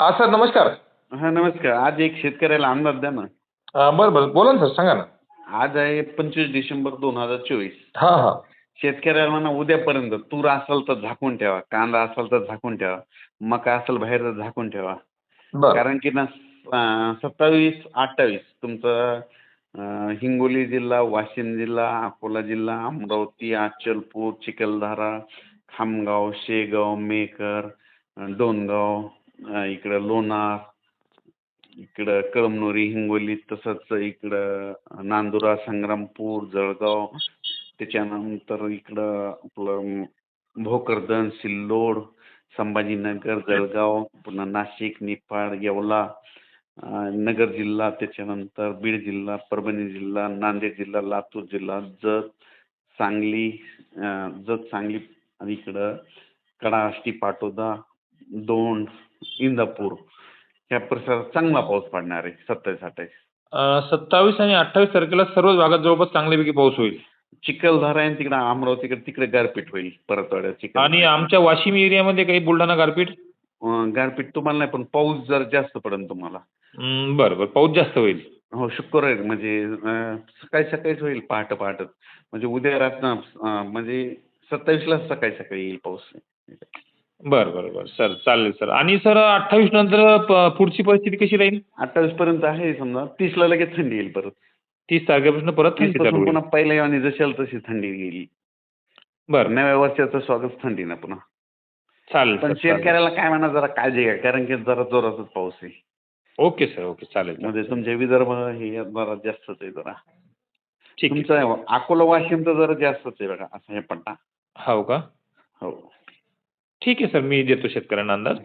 हा सर नमस्कार. हा नमस्कार. आज एक शेतकऱ्याला अंदाज द्या ना. अं, बरं बरं. बोला ना सर सांगा ना. आज आहे पंचवीस डिसेंबर दोन हजार चोवीस. हां हां. शेतकऱ्याला ना उद्यापर्यंत तूर असेल तर झाकून ठेवा कांदा असेल तर झाकून ठेवा मका असेल बाहेर तर झाकून ठेवा. बरं. कारण की ना अं, सत्तावीस अठ्ठावीस तुमचं अं, हिंगोली जिल्हा वाशिम जिल्हा अकोला जिल्हा अमरावती अचलपूर चिखलदरा खामगाव शेगाव मेकर अं, डोणगाव अं, इकडं लोणार इकडं कळमनुरी हिंगोली तसंच इकडं नांदुरा संग्रामपूर जळगाव त्याच्यानंतर इकडं आपलं भोकरदन सिल्लोड संभाजीनगर जळगाव पुन्हा नाशिक निफाड येवला नगर जिल्हा त्याच्यानंतर बीड जिल्हा परभणी जिल्हा नांदेड जिल्हा लातूर जिल्हा जत सांगली जत सांगली आणि इकडं कडाष्टी पाटोदा दोंड इंदापूर ह्या परिसरात चांगला पाऊस पडणार आहे सत्तावीस अठ्ठावीस अं, सत्तावीस आणि अठ्ठावीस तारखेला सर्वच भागात जवळपास चांगल्यापैकी पाऊस होईल. चिखलदरा आहे तिकडे अमरावतीकडे तिकडे गारपीट होईल परतवाड्यात चिखल आणि आमच्या वाशिम एरियामध्ये काही बुलढाणा गारपीट? गारपीट तुम्हाला नाही पण पाऊस जर जास्त पडेल तुम्हाला. बरं बरं पाऊस जास्त होईल. हो शुक्रवार म्हणजे सकाळी सकाळीच होईल पहाटे पहाटे. म्हणजे उद्या रात्र म्हणजे सत्तावीसला सकाळी सकाळी येईल पाऊस. बरं बरं बरं. सर चालेल सर. आणि सर अठ्ठावीस नंतर प- पुढची परिस्थिती कशी राहील? अठ्ठावीस पर्यंत आहे समजा. तीसला लगेच थंडी येईल परत. तीस तारखेपासून परत थंडी चालू तीसपासून होईल. पुन्हा पहिल्या आणि जशी आली तशी थंडी गेली बरं. नव्या वर्षाचं स्वागत थंडीनं पुन्हा. चालेल पण सर, चालेल. शेतकऱ्याला काय म्हणा जरा काळजी घ्या कारण की जरा जोराचाच पाऊस आहे. Okay sir okay. चालेल म्हणजे तुमचे विदर्भ हे जरा जास्तच आहे जरा. ठीक आहे तुमचं अकोला वाशिम तर जरा जास्तच आहे बघा असं हे पट्टा हो का? ठीक आहे सर मी देतो शेतकऱ्यांना अंदाज.